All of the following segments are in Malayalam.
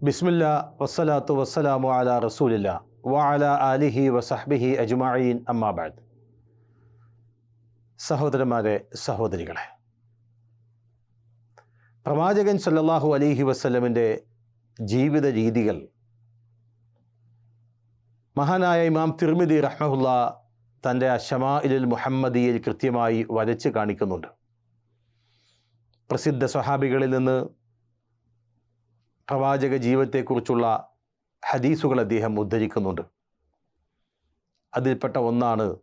ബിസ്മില്ല വസ്സലാത്തു വസ്സലാമു അല റസൂലില്ല വഅല ആലിഹി വസഹ്ബിഹി അജ്മഈൻ അമ്മാബാദ് സഹോദരന്മാരെ സഹോദരികളെ പ്രവാചകൻ സല്ലല്ലാഹു അലിഹി വസ്ലമിന്റെ ജീവിത രീതികൾ മഹാനായ ഇമാം തിർമിദി റഹ്മഹുല്ല തന്റെ അഷമാഇലുൽ മുഹമ്മദിയിൽ കൃത്യമായി വരച്ച് കാണിക്കുന്നുണ്ട്. പ്രസിദ്ധ സ്വഹാബികളിൽ നിന്ന് പ്രവാചക ജീവിതത്തെക്കുറിച്ചുള്ള ഹദീസുകൾ അദ്ദേഹം ഉദ്ധരിക്കുന്നുണ്ട്. അതിൽപ്പെട്ട ഒന്നാണ്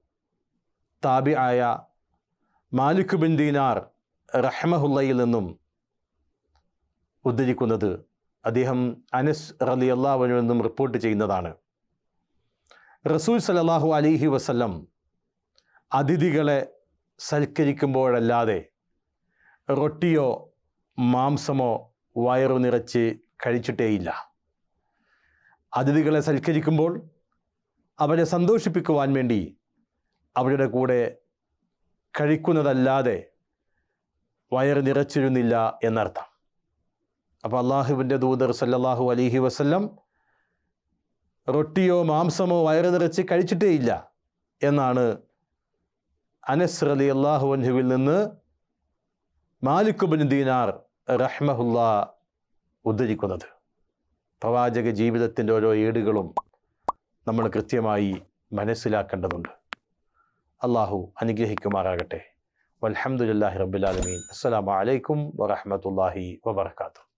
താബി ആയ മാലിക് ബിൻ ദീനാർ റഹ്മഹുല്ലയിൽ നിന്നും ഉദ്ധരിക്കുന്നത് അദ്ദേഹം അനസ് റലി അള്ളാഹുവിൽ നിന്നും റിപ്പോർട്ട് ചെയ്യുന്നതാണ്. റസൂൽ സലല്ലാഹു അലിഹി വസ്ലം അതിഥികളെ സൽക്കരിക്കുമ്പോഴല്ലാതെ റൊട്ടിയോ മാംസമോ വയറു നിറച്ച് കഴിച്ചിട്ടേയില്ല. അതിഥികളെ സൽക്കരിക്കുമ്പോൾ അവരെ സന്തോഷിപ്പിക്കുവാൻ വേണ്ടി അവരുടെ കൂടെ കഴിക്കുന്നതല്ലാതെ വയറ് നിറച്ചിരുന്നില്ല എന്നർത്ഥം. അപ്പോൾ അള്ളാഹുവിന്റെ ദൂതർ സല്ലാഹു അലിഹി വസ്ല്ലം റൊട്ടിയോ മാംസമോ വയറ് നിറച്ച് കഴിച്ചിട്ടേയില്ല എന്നാണ് അനസ് അലി അള്ളാഹു അൻഹുവിൽ നിന്ന് മാലിക്കുബിൻ ദീനാർ റഹ്മഹുല്ല ഉദ്ധരിക്കുന്നത്. പ്രവാചക ജീവിതത്തിന്റെ ഓരോ ഏടുകളും നമ്മൾ കൃത്യമായി മനസ്സിലാക്കേണ്ടതുണ്ട്. അള്ളാഹു അനുഗ്രഹിക്കുമാറാകട്ടെ. വലഹമുല്ലാഹി റബ്ബുലാലമീൻ അസ്സാം വലൈക്കും വറഹമത്തല്ലാഹി വബർക്കാത്തു